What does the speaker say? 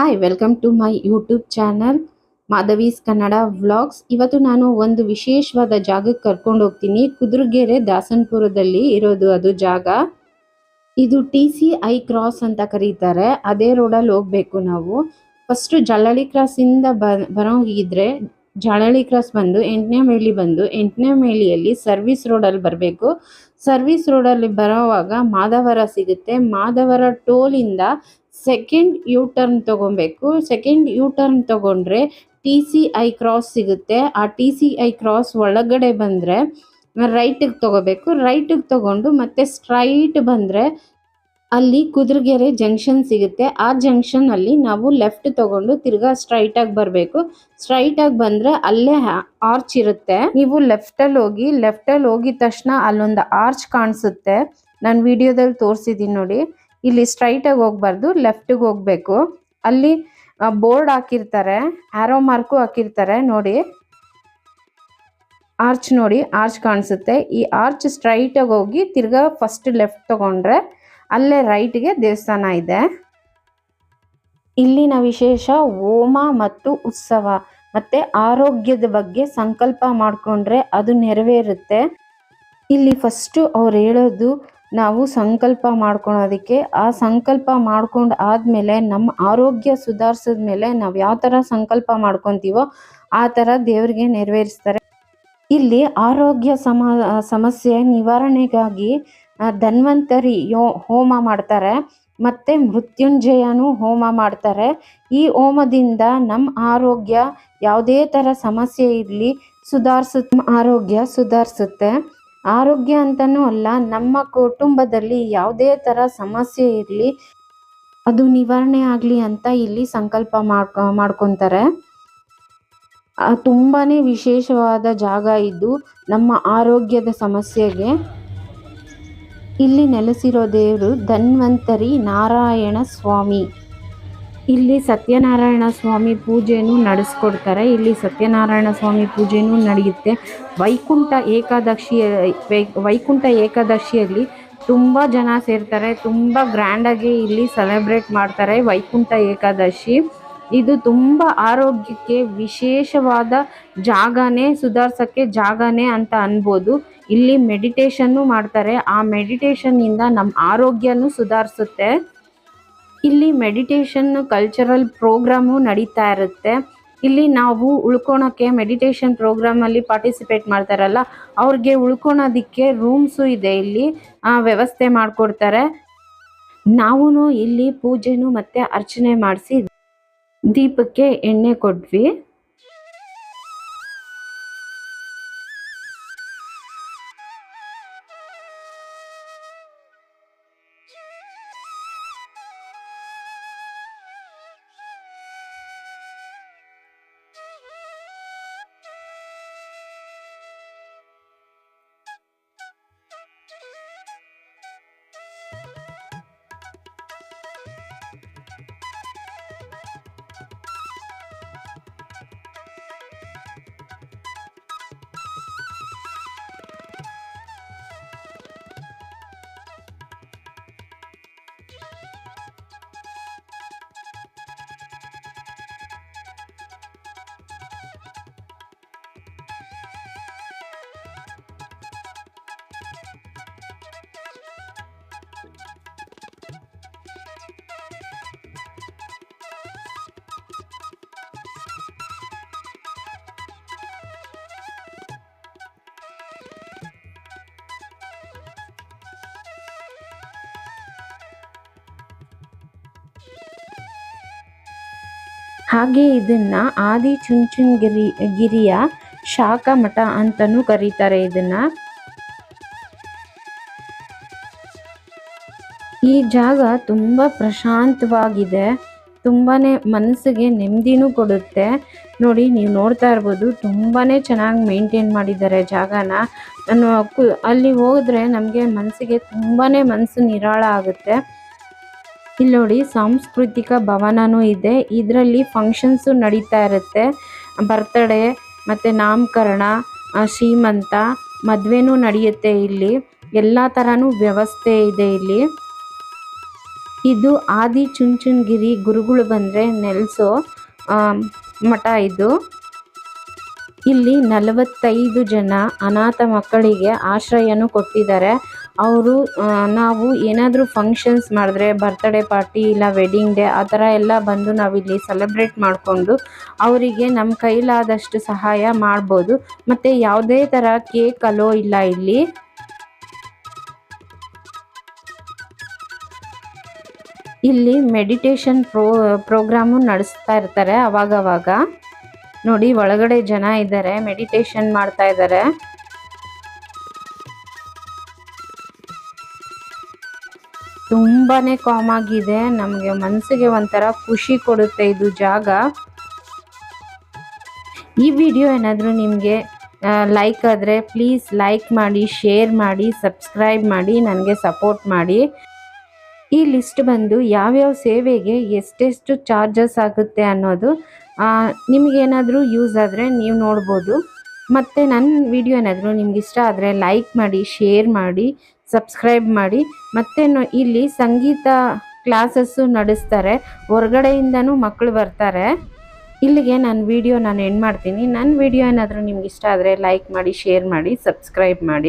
Hi welcome to my YouTube channel Madhavi's Kannada vlogs ಇವತ್ತು ನಾನು ಒಂದು ವಿಶೇಷವಾದ ಜಾಗಕ್ಕೆ ಕರ್ಕೊಂಡು ಹೋಗ್ತೀನಿ. ಕುದುರ್ಗೆರೆ ದಾಸನ್ಪುರದಲ್ಲಿ ಇರೋದು ಅದು ಜಾಗ. ಇದು ಟಿ ಸಿ ಐ ಕ್ರಾಸ್ ಅಂತ ಕರೀತಾರೆ. ಅದೇ ರೋಡಲ್ಲಿ ಹೋಗ್ಬೇಕು ನಾವು. ಫಸ್ಟ್ ಜಳಳಿ ಕ್ರಾಸಿಂದ ಬ ಬರೋಂಗಿದ್ರೆ ಜಳಳಿ ಕ್ರಾಸ್ ಬಂದು, ಎಂಟನೇ ಮೇಳಿ ಬಂದು, ಎಂಟನೇ ಮೇಳಿಯಲ್ಲಿ ಸರ್ವಿಸ್ ರೋಡಲ್ಲಿ ಬರಬೇಕು. ಸರ್ವಿಸ್ ರೋಡಲ್ಲಿ ಬರೋವಾಗ ಮಾದವರ ಸಿಗುತ್ತೆ. ಮಾದವರ ಟೋಲಿಂದ ಸೆಕೆಂಡ್ ಯು ಟರ್ನ್ ತಗೊಬೇಕು. ಸೆಕೆಂಡ್ ಯು ಟರ್ನ್ ತಗೊಂಡ್ರೆ ಟಿ ಸಿ ಐ ಕ್ರಾಸ್ ಸಿಗುತ್ತೆ. ಆ ಟಿ ಸಿ ಐ ಕ್ರಾಸ್ ಒಳಗಡೆ ಬಂದರೆ ರೈಟಿಗೆ ತೊಗೋಬೇಕು. ರೈಟಿಗೆ ತಗೊಂಡು ಮತ್ತೆ ಸ್ಟ್ರೈಟ್ ಬಂದರೆ ಅಲ್ಲಿ ಕುದುರೆಗೆರೆ ಜಂಕ್ಷನ್ ಸಿಗುತ್ತೆ. ಆ ಜಂಕ್ಷನ್ ಅಲ್ಲಿ ನಾವು ಲೆಫ್ಟ್ ತಗೊಂಡು ತಿರ್ಗಾ ಸ್ಟ್ರೈಟ್ ಆಗಿ ಬರಬೇಕು. ಸ್ಟ್ರೈಟ್ ಆಗಿ ಬಂದ್ರೆ ಅಲ್ಲೇ ಆರ್ಚ್ ಇರುತ್ತೆ. ನೀವು ಲೆಫ್ಟ್ ಅಲ್ಲಿ ಹೋಗಿ ಲೆಫ್ಟಲ್ಲಿ ಹೋಗಿದ ತಕ್ಷಣ ಅಲ್ಲೊಂದು ಆರ್ಚ್ ಕಾಣಿಸುತ್ತೆ. ನಾನು ವಿಡಿಯೋದಲ್ಲಿ ತೋರಿಸಿದ್ದೀನಿ ನೋಡಿ. ಇಲ್ಲಿ ಸ್ಟ್ರೈಟ್ ಆಗಿ ಹೋಗ್ಬಾರ್ದು ಲೆಫ್ಟಿಗೆ ಹೋಗ್ಬೇಕು. ಅಲ್ಲಿ ಬೋರ್ಡ್ ಹಾಕಿರ್ತಾರೆ ಆರೋ ಮಾರ್ಕು ಹಾಕಿರ್ತಾರೆ, ನೋಡಿ. ಆರ್ಚ್ ನೋಡಿ ಆರ್ಚ್ ಕಾಣಿಸುತ್ತೆ. ಈ ಆರ್ಚ್ ಸ್ಟ್ರೈಟ್ ಆಗಿ ಹೋಗಿ ತಿರ್ಗಾ ಫಸ್ಟ್ ಲೆಫ್ಟ್ ತಗೊಂಡ್ರೆ, ಅಲ್ಲೇ ರೈಟ್ಗೆ ದೇವಸ್ಥಾನ ಇದೆ. ಇಲ್ಲಿನ ವಿಶೇಷ ಹೋಮ ಮತ್ತು ಉತ್ಸವ, ಮತ್ತೆ ಆರೋಗ್ಯದ ಬಗ್ಗೆ ಸಂಕಲ್ಪ ಮಾಡಿಕೊಂಡ್ರೆ ಅದು ನೆರವೇರುತ್ತೆ. ಇಲ್ಲಿ ಫಸ್ಟು ಅವ್ರು ಹೇಳೋದು ನಾವು ಸಂಕಲ್ಪ ಮಾಡ್ಕೊಳೋದಕ್ಕೆ, ಆ ಸಂಕಲ್ಪ ಮಾಡ್ಕೊಂಡು ಆದಮೇಲೆ ನಮ್ಮ ಆರೋಗ್ಯ ಸುಧಾರಿಸಿದ ಮೇಲೆ ನಾವು ಯಾವ ಥರ ಸಂಕಲ್ಪ ಮಾಡ್ಕೊತೀವೋ, ಆ ಥರ ದೇವರಿಗೆ ನೆರವೇರಿಸ್ತಾರೆ. ಇಲ್ಲಿ ಆರೋಗ್ಯ ಸಮ, ಸಮಸ್ಯೆ ನಿವಾರಣೆಗಾಗಿ ಧನ್ವಂತರಿ ಯೋ, ಹೋಮ ಮಾಡ್ತಾರೆ. ಮತ್ತೆ ಮೃತ್ಯುಂಜಯನೂ ಹೋಮ ಮಾಡ್ತಾರೆ. ಈ ಹೋಮದಿಂದ ನಮ್ಮ ಆರೋಗ್ಯ ಯಾವುದೇ ಥರ ಸಮಸ್ಯೆ ಇರಲಿ ಸುಧಾರಿಸ ಆರೋಗ್ಯ ಸುಧಾರಿಸುತ್ತೆ. ಆರೋಗ್ಯ ಅಂತನೂ ಅಲ್ಲ, ನಮ್ಮ ಕುಟುಂಬದಲ್ಲಿ ಯಾವುದೇ ಥರ ಸಮಸ್ಯೆ ಇರಲಿ, ಅದು ನಿವಾರಣೆ ಆಗಲಿ ಅಂತ ಇಲ್ಲಿ ಸಂಕಲ್ಪ ಮಾಡ್ಕೊ, ಮಾಡ್ಕೊತಾರೆ. ತುಂಬಾ ವಿಶೇಷವಾದ ಜಾಗ ಇದ್ದು ನಮ್ಮ ಆರೋಗ್ಯದ ಸಮಸ್ಯೆಗೆ. ಇಲ್ಲಿ ನೆಲೆಸಿರೋ ದೇವರು ಧನ್ವಂತರಿ ನಾರಾಯಣ ಸ್ವಾಮಿ. ಇಲ್ಲಿ ಸತ್ಯನಾರಾಯಣ ಸ್ವಾಮಿ ಪೂಜೆನೂ ನಡೆಸ್ಕೊಡ್ತಾರೆ. ಇಲ್ಲಿ ಸತ್ಯನಾರಾಯಣ ಸ್ವಾಮಿ ಪೂಜೆನೂ ನಡೆಯುತ್ತೆ. ವೈಕುಂಠ ಏಕಾದಶಿ, ವೈಕುಂಠ ಏಕಾದಶಿಯಲ್ಲಿ ತುಂಬ ಜನ ಸೇರ್ತಾರೆ. ತುಂಬ ಗ್ರ್ಯಾಂಡಾಗಿ ಇಲ್ಲಿ ಸೆಲೆಬ್ರೇಟ್ ಮಾಡ್ತಾರೆ ವೈಕುಂಠ ಏಕಾದಶಿ. ಇದು ತುಂಬ ಆರೋಗ್ಯಕ್ಕೆ ವಿಶೇಷವಾದ ಜಾಗನೇ, ಸುಧಾರ್ಸೋಕ್ಕೆ ಜಾಗನೇ ಅಂತ ಅನ್ಬೋದು. ಇಲ್ಲಿ ಮೆಡಿಟೇಷನ್ನು ಮಾಡ್ತಾರೆ. ಆ ಮೆಡಿಟೇಷನ್ನಿಂದ ನಮ್ಮ ಆರೋಗ್ಯನೂ ಸುಧಾರಿಸುತ್ತೆ. ಇಲ್ಲಿ ಮೆಡಿಟೇಷನ್ ಕಲ್ಚರಲ್ ಪ್ರೋಗ್ರಾಮು ನಡೀತಾ ಇರುತ್ತೆ. ಇಲ್ಲಿ ನಾವು ಉಳ್ಕೊಳಕ್ಕೆ ಮೆಡಿಟೇಷನ್ ಪ್ರೋಗ್ರಾಮಲ್ಲಿ ಪಾರ್ಟಿಸಿಪೇಟ್ ಮಾಡ್ತಾರಲ್ಲ, ಅವ್ರಿಗೆ ಉಳ್ಕೊಳೋದಿಕ್ಕೆ ರೂಮ್ಸು ಇದೆ ಇಲ್ಲಿ ವ್ಯವಸ್ಥೆ ಮಾಡಿಕೊಡ್ತಾರೆ. ನಾವು ಇಲ್ಲಿ ಪೂಜೆನೂ ಮತ್ತು ಅರ್ಚನೆ ಮಾಡಿಸಿ ದೀಪಕ್ಕೆ ಎಣ್ಣೆ ಕೊಟ್ವಿ. ಹಾಗೆ ಇದನ್ನ ಆದಿ ಚುಂಚುನಗಿರಿ ಗಿರಿಯ ಶಾಖ ಮಠ ಅಂತಲೂ ಕರೀತಾರೆ ಇದನ್ನ. ಈ ಜಾಗ ತುಂಬ ಪ್ರಶಾಂತವಾಗಿದೆ. ತುಂಬಾ ಮನಸ್ಸಿಗೆ ನೆಮ್ಮದಿನೂ ಕೊಡುತ್ತೆ. ನೋಡಿ, ನೀವು ನೋಡ್ತಾ ಇರ್ಬೋದು ತುಂಬಾ ಚೆನ್ನಾಗಿ ಮೇಂಟೈನ್ ಮಾಡಿದ್ದಾರೆ ಜಾಗನ. ಅಲ್ಲಿ ಹೋದ್ರೆ ನಮಗೆ ಮನಸ್ಸಿಗೆ ತುಂಬಾ ಮನಸ್ಸು ನಿರಾಳ ಆಗುತ್ತೆ. ಇಲ್ಲಿ ನೋಡಿ ಸಾಂಸ್ಕೃತಿಕ ಭವನನೂ ಇದೆ. ಇದರಲ್ಲಿ ಫಂಕ್ಷನ್ಸು ನಡೀತಾ ಇರುತ್ತೆ. ಬರ್ತಡೇ ಮತ್ತು ನಾಮಕರಣ ಶ್ರೀಮಂತ, ಮದುವೆನೂ ನಡೆಯುತ್ತೆ ಇಲ್ಲಿ. ಎಲ್ಲ ಥರನೂ ವ್ಯವಸ್ಥೆ ಇದೆ ಇಲ್ಲಿ. ಇದು ಆದಿ ಚುಂಚುನ್ಗಿರಿ ಗುರುಗಳು ಬಂದರೆ ನೆಲೆಸೋ ಮಠ ಇದು. ಇಲ್ಲಿ ನಲವತ್ತೈದು ಜನ ಅನಾಥ ಮಕ್ಕಳಿಗೆ ಆಶ್ರಯನೂ ಕೊಟ್ಟಿದ್ದಾರೆ. ಅವರು ನಾವು ಏನಾದರೂ ಫಂಕ್ಷನ್ಸ್ ಮಾಡಿದ್ರೆ ಬರ್ತಡೇ ಪಾರ್ಟಿ ಇಲ್ಲ ವೆಡ್ಡಿಂಗ್ ಡೇ ಆ ಥರ ಎಲ್ಲ ಬಂದು ನಾವಿಲ್ಲಿ ಸೆಲೆಬ್ರೇಟ್ ಮಾಡಿಕೊಂಡು ಅವರಿಗೆ ನಮ್ಮ ಕೈಲಾದಷ್ಟು ಸಹಾಯ ಮಾಡ್ಬೋದು. ಮತ್ತು ಯಾವುದೇ ಥರ ಕೇಕ್ ಅಲೋ ಇಲ್ಲ ಇಲ್ಲಿ. ಇಲ್ಲಿ ಮೆಡಿಟೇಷನ್ ಪ್ರೋ ಪ್ರೋಗ್ರಾಮು ನಡೆಸ್ತಾ ಇರ್ತಾರೆ ಅವಾಗವಾಗ. ನೋಡಿ, ಒಳಗಡೆ ಜನ ಇದ್ದಾರೆ ಮೆಡಿಟೇಷನ್ ಮಾಡ್ತಾ ಇದ್ದಾರೆ. ತುಂಬಾನೇ ಕಾಮ್ ಆಗಿದೆ. ನಮಗೆ ಮನಸ್ಸಿಗೆ ಒಂಥರ ಖುಷಿ ಕೊಡುತ್ತೆ ಇದು ಜಾಗ. ಈ ವಿಡಿಯೋ ಏನಾದರೂ ನಿಮಗೆ ಲೈಕ್ ಆದರೆ ಪ್ಲೀಸ್ ಲೈಕ್ ಮಾಡಿ ಶೇರ್ ಮಾಡಿ ಸಬ್ಸ್ಕ್ರೈಬ್ ಮಾಡಿ, ನನಗೆ ಸಪೋರ್ಟ್ ಮಾಡಿ. ಈ ಲಿಸ್ಟ್ ಬಂದು ಯಾವ್ಯಾವ ಸೇವೆಗೆ ಎಷ್ಟೆಷ್ಟು ಚಾರ್ಜಸ್ ಆಗುತ್ತೆ ಅನ್ನೋದು ನಿಮಗೇನಾದರೂ ಯೂಸ್ ಆದರೆ ನೀವು ನೋಡ್ಬೋದು. ಮತ್ತು ನನ್ನ ವಿಡಿಯೋ ಏನಾದರೂ ನಿಮ್ಗೆ ಇಷ್ಟ ಆದರೆ ಲೈಕ್ ಮಾಡಿ ಶೇರ್ ಮಾಡಿ ಸಬ್ಸ್ಕ್ರೈಬ್ ಮಾಡಿ. ಮತ್ತೆ ಇಲ್ಲಿ ಸಂಗೀತ ಕ್ಲಾಸಸ್ಸು ನಡೆಸ್ತಾರೆ. ಹೊರಗಡೆಯಿಂದನೂ ಮಕ್ಕಳು ಬರ್ತಾರೆ. ಇಲ್ಲಿಗೆ ನನ್ನ ವಿಡಿಯೋ ನಾನು ಎಂಡ್ ಮಾಡ್ತೀನಿ. ನನ್ನ ವಿಡಿಯೋ ಏನಾದರೂ ನಿಮ್ಗೆ ಇಷ್ಟ ಆದರೆ ಲೈಕ್ ಮಾಡಿ ಶೇರ್ ಮಾಡಿ ಸಬ್ಸ್ಕ್ರೈಬ್ ಮಾಡಿ.